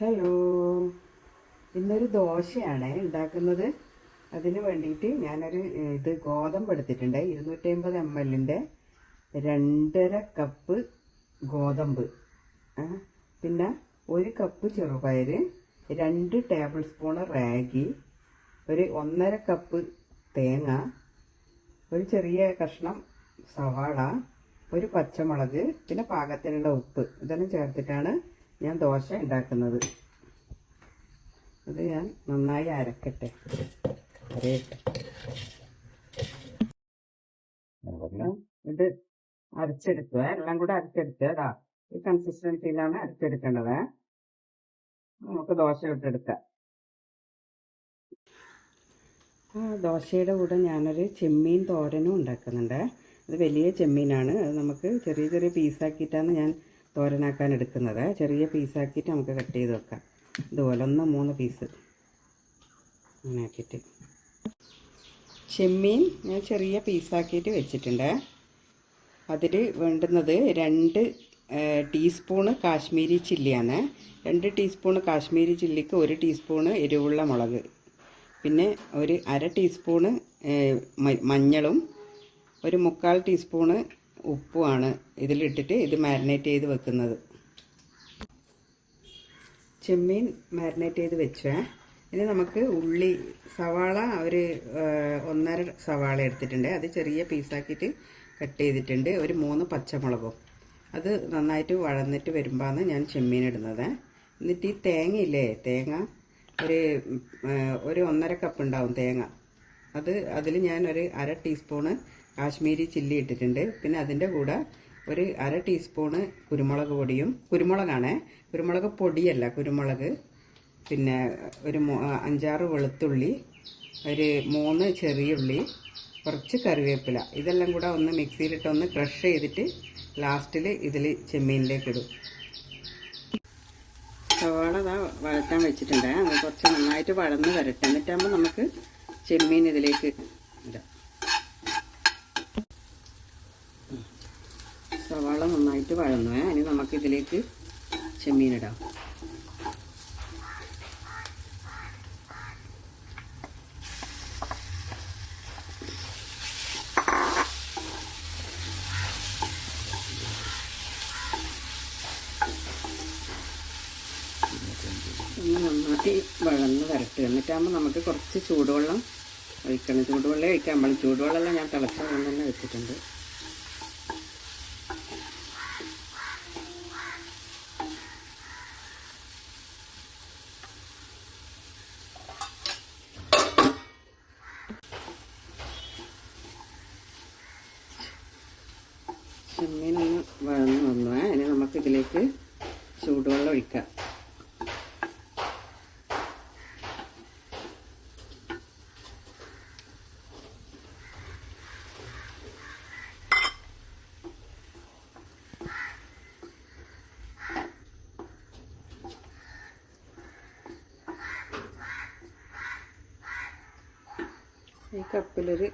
Hello. ഇന്നൊരു ദോശയാണ് ഉണ്ടാക്കുന്നത്. അതിന് വേണ്ടിയിട്ട് ഞാനൊരു ഇത് ഗോതമ്പ് എടുത്തിട്ടുണ്ട്. ഇരുന്നൂറ്റി അമ്പത് എം എല്ലിന്റെ രണ്ടര കപ്പ് ഗോതമ്പ്. പിന്നെ ഒരു കപ്പ് ചെറുപയർ രണ്ട് ടേബിൾ സ്പൂൺ റാഗി ഒരു ഒന്നര കപ്പ് തേങ്ങ ഒരു ചെറിയ കഷ്ണം സവാള ഒരു പച്ചമുളക് പിന്നെ പാകത്തിനുള്ള ഉപ്പ്. ഇതെല്ലാം ചേർത്തിട്ടാണ് ഞാൻ ദോശ ഉണ്ടാക്കുന്നത് അത് ഞാൻ നന്നായി അരക്കട്ടെ. അരയട്ടെ. ഇത് അരച്ചെടുക്കുക. എല്ലാം കൂടെ അരച്ചെടുക്കാ ഈ കൺസിസ്റ്റൻസിയിലാണ് അരച്ചെടുക്കേണ്ടത്. നമുക്ക് ദോശ ഇട്ടെടുക്കാം ആ ദോശയുടെ കൂടെ ഞാനൊരു ചെമ്മീൻ തോരനും ഉണ്ടാക്കുന്നുണ്ട്. അത് വലിയ ചെമ്മീനാണ്. അത് നമുക്ക് ചെറിയ ചെറിയ പീസാക്കിയിട്ടാണ് ഞാൻ തോരനാക്കാൻ എടുക്കുന്നത്. ചെറിയ പീസാക്കിയിട്ട് നമുക്ക് കട്ട് ചെയ്ത് വെക്കാം. ഇതുപോലെ ഒന്ന് മൂന്ന് പീസ് അങ്ങനെ ആക്കിയിട്ട്. ചെമ്മീൻ ഞാൻ ചെറിയ പീസാക്കിയിട്ട് വെച്ചിട്ടുണ്ട്. അതിൽ വേണ്ടുന്നത് രണ്ട് ടീസ്പൂണ് കാശ്മീരി ചില്ലിയാണ്. രണ്ട് ടീസ്പൂണ് കാശ്മീരി ചില്ലിക്ക് ഒരു ടീസ്പൂണ് എരിവുള്ള മുളക്. പിന്നെ ഒരു അര ടീസ്പൂണ് മഞ്ഞളും ഒരു മുക്കാൽ ടീസ്പൂണ് ഉപ്പുമാണ് ഇതിലിട്ടിട്ട് ഇത് മാരിനേറ്റ് ചെയ്ത് വെക്കുന്നത്. ചെമ്മീൻ മാരിനേറ്റ് ചെയ്ത് വെച്ചേ. ഇനി നമുക്ക് ഉള്ളി സവാള ഒരു ഒന്നര സവാള എടുത്തിട്ടുണ്ട്. അത് ചെറിയ പീസാക്കിയിട്ട് കട്ട് ചെയ്തിട്ടുണ്ട്. ഒരു മൂന്ന് പച്ചമുളകും. അത് നന്നായിട്ട് വഴന്നിട്ട് വരുമ്പോഴാണ് ഞാൻ ചെമ്മീൻ ഇടുന്നത്. എന്നിട്ട് ഈ തേങ്ങയില്ലേ തേങ്ങ ഒരു ഒരു ഒന്നര കപ്പ് ഉണ്ടാവും തേങ്ങ. അത് അതിൽ ഞാൻ ഒരു അര ടീസ്പൂണ് കാശ്മീരി ചില്ലി ഇട്ടിട്ടുണ്ട്. പിന്നെ അതിന്റെ കൂടെ ഒരു അര ടീസ്പൂണ് കുരുമുളക് പൊടിയും കുരുമുളകാണേ കുരുമുളക് പൊടിയല്ല കുരുമുളക്. പിന്നെ ഒരു അഞ്ചാറ് വെളുത്തുള്ളി ഒരു മൂന്ന് ചെറിയ ഉള്ളി കുറച്ച് കറിവേപ്പില. ഇതെല്ലാം കൂടെ ഒന്ന് മിക്സിയിലിട്ട് ഒന്ന് ക്രഷ് ചെയ്തിട്ട് ലാസ്റ്റിൽ ഇതിൽ ചെമ്മീനിലേക്ക് ഇടും. സവാള ഇതാ വഴറ്റാൻ വെച്ചിട്ടുണ്ട്. അത് കുറച്ച് നന്നായിട്ട് വഴന്ന് വരട്ടെ. എന്നിട്ടാകുമ്പോൾ നമുക്ക് ചെമ്മീൻ ഇതിലേക്ക് ഇടാം. സവാള നന്നായിട്ട് വഴന്നു. ഇനി നമുക്ക് ഇതിലേക്ക് ചെമ്മീൻ ഇടാം. ഒന്ന് നന്നായി വഴന്ന് വരട്ടുക എന്നിട്ടാകുമ്പോൾ നമുക്ക് കുറച്ച് ചൂടുവെള്ളം ഒഴിക്കണം. ചൂടുവെള്ളം ഒഴിക്കാൻ പാടില്ല ചൂടുവെള്ളമെല്ലാം ഞാൻ തിളച്ച വെള്ളം തന്നെ വെച്ചിട്ടുണ്ട് ചെമ്മീനൊന്ന് വഴന്ന് വന്നു. ഇനി നമുക്ക് ഇതിലേക്ക് ചൂടുവെള്ളം ഒഴിക്കാം. ഈ കപ്പിലൊരു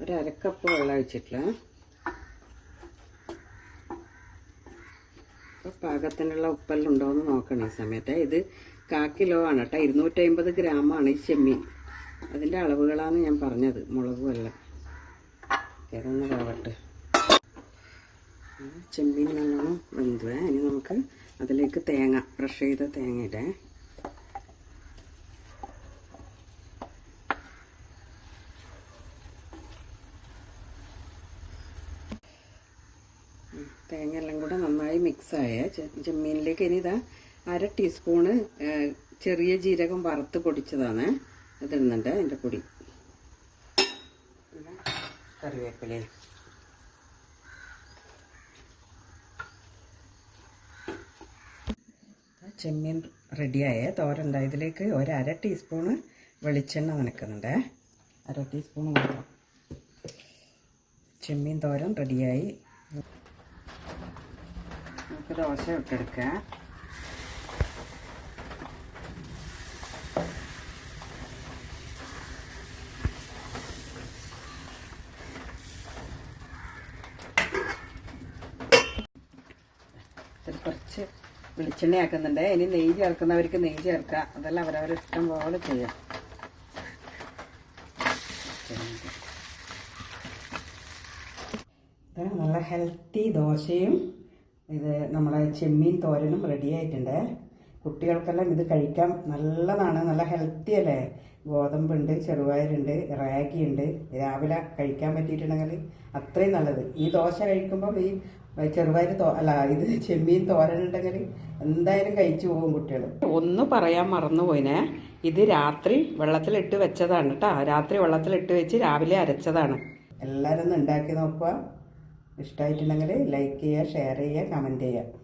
ഒരക്കപ്പ് വെള്ളം ഒഴിച്ചിട്ടില്ല. അപ്പോൾ പാകത്തിനുള്ള ഉപ്പെല്ലാം ഉണ്ടോ എന്ന് നോക്കണം ഈ സമയത്ത്. ഇത് കാ കിലോ ആണ് കേട്ടോ. ഇരുന്നൂറ്റമ്പത് ഗ്രാമാണ് ഈ ചെമ്മീൻ. അതിന്റെ അളവുകളാണ് ഞാൻ പറഞ്ഞത്. മുളകും എല്ലാം ഏതൊന്ന് വേവട്ടെ ആ, ചെമ്മീൻ നല്ലോണം വെന്തുവേ. ഇനി നമുക്ക് അതിലേക്ക് തേങ്ങ ബ്രഷ് ചെയ്ത തേങ്ങ ഇടേ. തേങ്ങ എല്ലാം കൂടെ നന്നായി മിക്സായ ചെമ്മീനിലേക്ക് ഇനി ഇതാ അര ടീസ്പൂണ് ചെറിയ ജീരകം വറുത്ത് പൊടിച്ചതാണ്. അതിടുന്നുണ്ട് അതിന്റെ പൊടി. കറിവേപ്പിലേ കറിവേപ്പില ചെമ്മീൻ റെഡിയായ തോരണ്ട ഇതിലേക്ക് ഒരു അര ടീസ്പൂണ് വെളിച്ചെണ്ണ നനക്കുന്നുണ്ട്. അര ടീസ്പൂൺ മാത്രം. ചെമ്മീൻ തോരൻ റെഡിയായി. ദോശ ഇട്ടെടുക്കാം. കുറച്ച് വെളിച്ചെണ്ണ ആക്കുന്നുണ്ട് ഇനി നെയ്യ് ചേർക്കുന്നവർക്ക് നെയ്യ് ചേർക്കാം അതെല്ലാം അവരവരുടെ ഇഷ്ടം പോലെ ചെയ്യാം. നല്ല ഹെൽത്തി ദോശയും ഇത് നമ്മളെ ചെമ്മീൻ തോരനും റെഡി ആയിട്ടുണ്ട്. കുട്ടികൾക്കെല്ലാം ഇത് കഴിക്കാം നല്ലതാണ് നല്ല ഹെൽത്തി അല്ലേ? ഗോതമ്പുണ്ട് ചെറുപയറുണ്ട് റാഗി ഉണ്ട് രാവിലെ കഴിക്കാൻ പറ്റിയിട്ടുണ്ടെങ്കിൽ അത്രയും നല്ലത്. ഈ ദോശ കഴിക്കുമ്പോൾ ഈ ചെറുപയർ തോ അല്ല ഇത് ചെമ്മീൻ തോരനുണ്ടെങ്കിൽ എന്തായാലും കഴിച്ചു പോകും കുട്ടികൾ ഒന്ന് പറയാൻ മറന്നുപോയിനെ. ഇത് രാത്രി വെള്ളത്തിലിട്ട് വെച്ചതാണ് കേട്ടോ. രാത്രി വെള്ളത്തിലിട്ട് വെച്ച് രാവിലെ അരച്ചതാണ്. എല്ലാവരും ഒന്ന് ഉണ്ടാക്കി നോക്കുക. ഇഷ്ടമായിട്ടുണ്ടെങ്കിൽ ലൈക്ക് ചെയ്യുക ഷെയർ ചെയ്യുക കമന്റ് ചെയ്യുക.